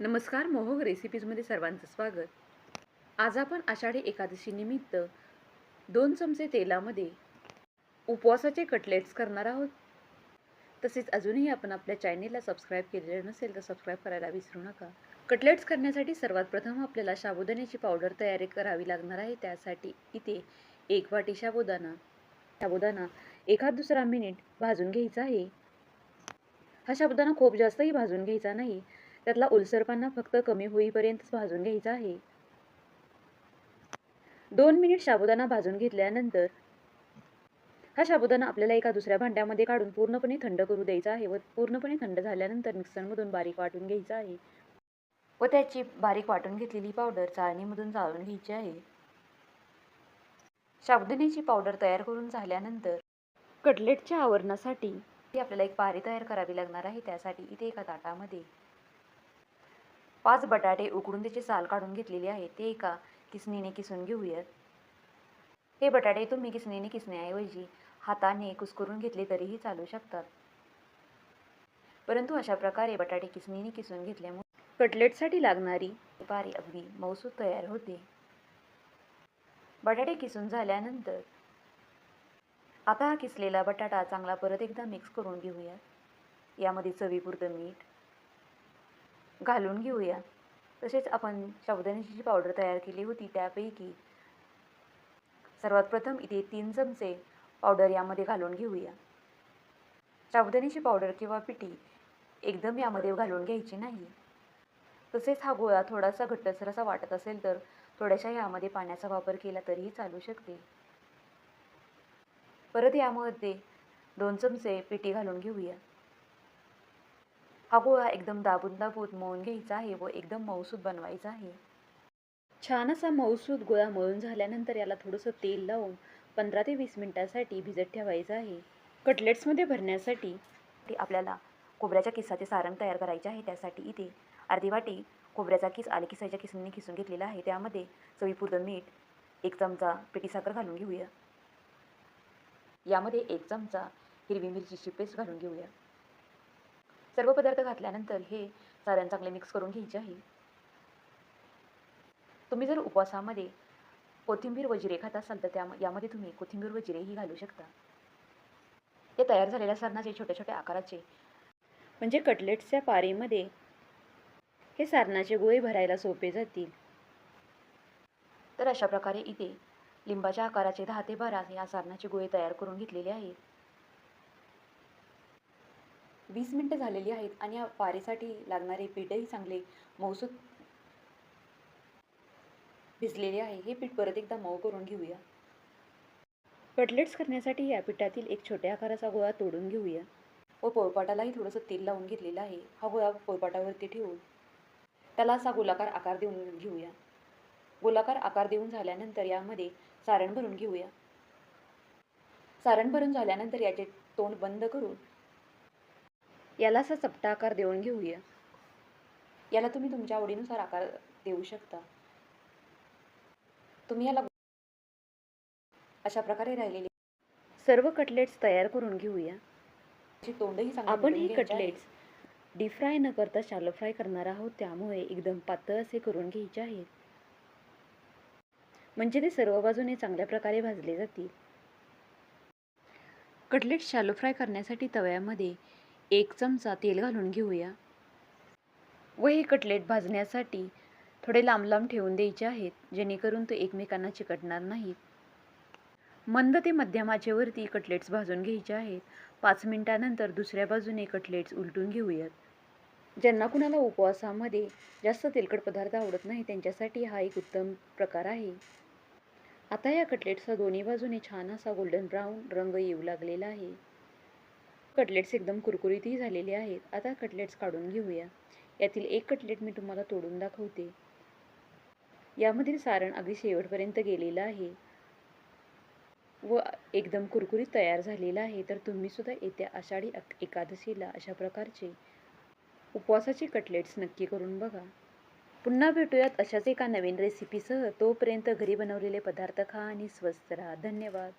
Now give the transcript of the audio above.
नमस्कार मोहक रेसिपीजमध्ये सर्वांचं स्वागत. आज आपण आषाढी एकादशी निमित्त दोन चमचे तेलामध्ये उपवासाचे कटलेट्स करणार आहोत. तसेच अजूनही आपण आपल्या चॅनेलला सबस्क्राईब केलेलं नसेल तर सबस्क्राईब करायला विसरू नका. कटलेट्स करण्यासाठी सर्वात प्रथम आपल्याला साबुदाण्याची पावडर तयारी करावी लागणार आहे. त्यासाठी इथे एक वाटी साबुदाणा साबुदाणा एखाद दुसरा मिनिट भाजून घ्यायचा आहे. हा साबुदाणा खूप जास्तही भाजून घ्यायचा नाही. त्यातला ओलसरपणा फक्त कमी होईपर्यंतच भाजून घ्यायचा आहे. दोन मिनिट साबुदाणा भाजून घेतल्यानंतर हा साबुदाणा आपल्याला एका दुसऱ्या भांड्यामध्ये काढून पूर्णपणे थंड करू द्यायचा आहे व पूर्णपणे थंड झाल्यानंतर मिक्सरमधून बारीक वाटून घ्यायचा आहे. व त्याची बारीक वाटून घेतलेली पावडर चाळणीमधून चाळून घ्यायची आहे. साबुदाण्याची पावडर तयार करून झाल्यानंतर कटलेटच्या आवरणासाठी ती आपल्याला एक पारी तयार करावी लागणार आहे. त्यासाठी इथे एका ताटामध्ये पाच बटाटे उकडून त्याची साल काढून घेतलेली आहे. ते एका किसणीने किसून घेऊयात हे बटाटे तुम्ही किसणीने किसण्याऐवजी हाताने कुस्करून घेतले तरीही चालू शकतात. परंतु अशा प्रकारे बटाटे किसणीने किसून घेतल्यामुळे कटलेटसाठी लागणारी पारी अगदी मौसूद तयार होते. बटाटे किसून झाल्यानंतर आता हा किसलेला बटाटा चांगला परत एकदा मिक्स करून घेऊयात यामध्ये चवीपुरतं मीठ घालून घेऊया. तसेच आपण साबुदाण्याची जी पावडर तयार केली होती त्यापैकी सर्वात प्रथम इथे तीन चमचे पावडर यामध्ये घालून घेऊया. साबुदाण्याची पावडर किंवा पिठी एकदम यामध्ये घालून घ्यायची नाही. तसेच हा गोळा थोडासा घट्टसर असा वाटत असेल तर थोड्याशा यामध्ये पाण्याचा वापर केला तरीही चालू शकते. परत यामध्ये दोन चमचे पिठी घालून घेऊया. हा गोळा एकदम दाबून दाबून मळून घ्यायचा आहे व एकदम मऊसूद बनवायचा आहे. छान असा मऊसूद गोळा मळून झाल्यानंतर याला थोडंसं तेल लावून पंधरा ते वीस मिनिटासाठी भिजत ठेवायचं आहे. कटलेट्समध्ये भरण्यासाठी ते आपल्याला खोबऱ्याच्या किसाचे सारण तयार करायचे आहे. त्यासाठी इथे अर्धी वाटी खोबऱ्याचा किस आले किसाच्या किसणीने किसून घेतलेला आहे. त्यामध्ये चवीपुरतं मीठ एक चमचा पिठी साखर घालून घेऊया. यामध्ये एक चमचा हिरवी मिरचीची पेस्ट घालून घेऊया. सर्व पदार्थ घातल्यानंतर हे सारण चांगले मिक्स करून घ्यायचे आहे. तुम्ही जर उपवासामध्ये कोथिंबीर व जिरे खात असाल तर त्या यामध्ये तुम्ही कोथिंबीर व जिरेही घालू शकता. या तयार झालेल्या सारणाचे छोट्या छोट्या आकाराचे म्हणजे कटलेट्सच्या पारीमध्ये हे सारणाचे गोळे भरायला सोपे जातील. तर अशा प्रकारे इथे लिंबाच्या आकाराचे दहा ते बारा या सारणाचे गोळे तयार करून घेतलेले आहेत. वीस मिनटं झालेली आहेत आणि या पारीसाठी लागणारे पीठही चांगले मऊसूत भिजलेले आहे. हे पीठ परत एकदा मऊ करून घेऊया. कटलेट्स करण्यासाठी या पिठातील एक छोट्या आकाराचा गोळा तोडून घेऊया. व पोळपाटालाही थोडंसं तेल लावून घेतलेलं आहे. हा गोळा पोळपाटावरती ठेवून त्याला असा गोलाकार आकार देऊन घेऊया. गोलाकार आकार देऊन झाल्यानंतर यामध्ये सारण भरून घेऊया. सारण भरून झाल्यानंतर याचे तोंड बंद करून याला असा चपटा आकार देऊन घेऊया. याला तुम्ही तुमच्या आवडीनुसार आकार देऊ शकता. तुम्ही याला अशा प्रकारे राहिलेले. सर्व कटलेट्स तयार करून घेऊया. तोंडही आपण हे कटलेट्स डीप फ्राय न करता शालो फ्राय करणार आहोत त्यामुळे एकदम पातळ असे करून घ्यायचे आहेत म्हणजे ते सर्व बाजूने चांगल्या प्रकारे भाजले जातील. कटलेट शालो फ्राय करण्यासाठी तव्यामध्ये एक चमचा तेल घालून घेऊया. व हे कटलेट भाजण्यासाठी थोडे लांब लांब ठेवून द्यायचे आहेत जेणेकरून ते एकमेकांना चिकटणार नाहीत. मंद ते मध्यम आचेवरती कटलेट्स भाजून घ्यायचे आहेत. पाच मिनिटानंतर दुसऱ्या बाजूने कटलेट्स उलटून घेऊयात. ज्यांना कुणाला उपवासामध्ये जास्त तेलकट पदार्थ आवडत नाही त्यांच्यासाठी हा एक उत्तम प्रकार आहे. आता या कटलेट्सचा दोन्ही बाजूने छान असा गोल्डन ब्राऊन रंग येऊ लागलेला आहे. कटलेट्स एकदम कुरकुरीतही झालेले आहेत. आता कटलेट्स काढून घेऊया. यातील एक कटलेट मी तुम्हाला तोडून दाखवते. यामधील सारण अगदी शेवटपर्यंत गेलेलं आहे. व एकदम कुरकुरीत तयार झालेला आहे. तर तुम्ही सुद्धा येत्या आषाढी एकादशीला अशा प्रकारचे उपवासाचे कटलेट्स नक्की करून बघा. पुन्हा भेटूयात अशाच एका नवीन रेसिपीसह तोपर्यंत घरी बनवलेले पदार्थ खा आणि स्वस्त राहा. धन्यवाद.